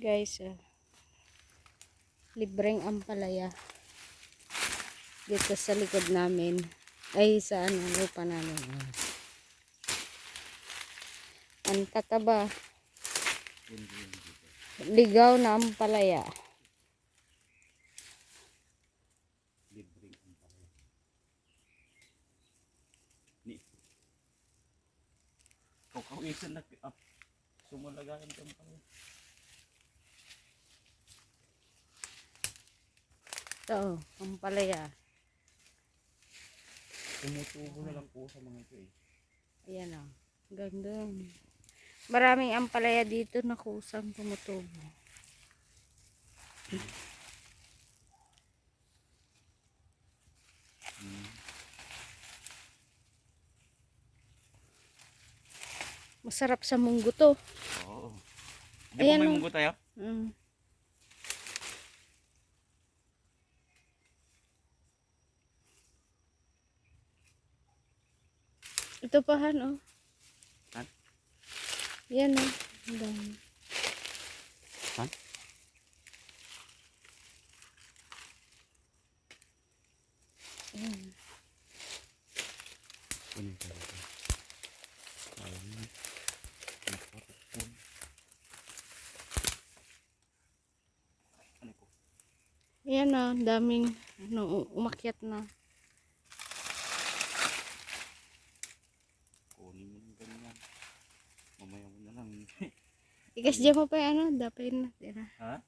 Guys, ah, libreng ampalaya dito sa likod namin. Ay, sa ano, lupa namin. Ang tataba. Ligaw na ampalaya. Libreng ang pala. Ni. Kung kawisan na, sumulagayan ka pala. Ito, oh, ampalaya. Tumutubo na lang po sa mga ito eh. Ayan o. Ganda. Maraming ampalaya dito na kusang tumutubo. Hmm. Masarap sa munggo to. Oo. Di Ayan ba may o. munggo tayo? Mm. Ito pa han oh. Han? Yan oh. Ang dami. Han? Ayan. Ano ko? Ayan oh. Daming ano, umakyat na. Kunin mo yung ganyan. Mamaya mo na lang. Ikas dyan mo pa yung ano. Dapin na. Tira. ha?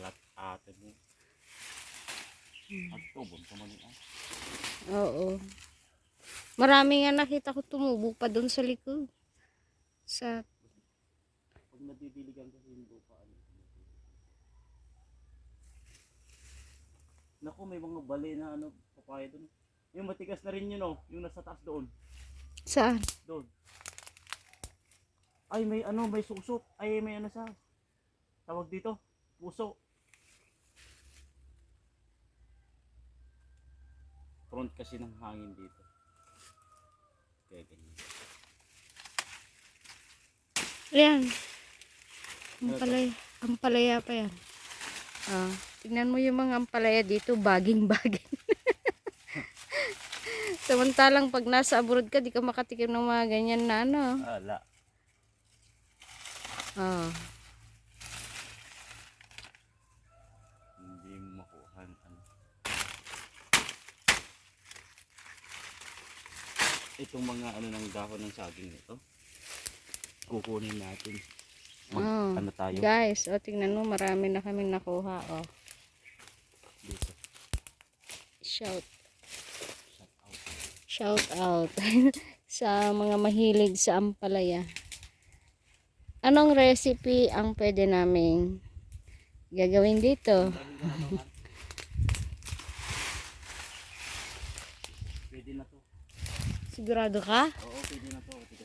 Alat ate mo. At tubon ka man ah. Oo. Marami nga nakita ko tumubo pa doon sa likod. Sa Pag nadidiligan kasi yung lupa, ano. Naku, may mga bali na ano, papaya doon. Yung matigas na rin yun, oh. Yung nasa taas doon. Saan? Doon. Ay, may ano, may susok. Ay, may ano sa, tawag dito, puso. Front kasi ng hangin dito. Kaya ganyan. Ayan. Ampalaya. Ampalaya pa yan. Ah, tingnan mo yung mga ampalaya dito, baging-baging. Samantalang pag nasa abroad ka, di ka makatikim ng mga ganyan na ano. Ala. Ah, Hindi makuha ano. Itong mga ano ng dahon ng saging nito. Kukunin natin. Mag, Oh, ano tayo guys, o tingnan mo, marami na kaming nakuha. Oh, dito. shout, Shout out. Shout out sa mga mahilig sa ampalaya. Anong recipe ang pwede naming gagawin dito? Pwede na to. Sigurado ka? Oo, pwede na to.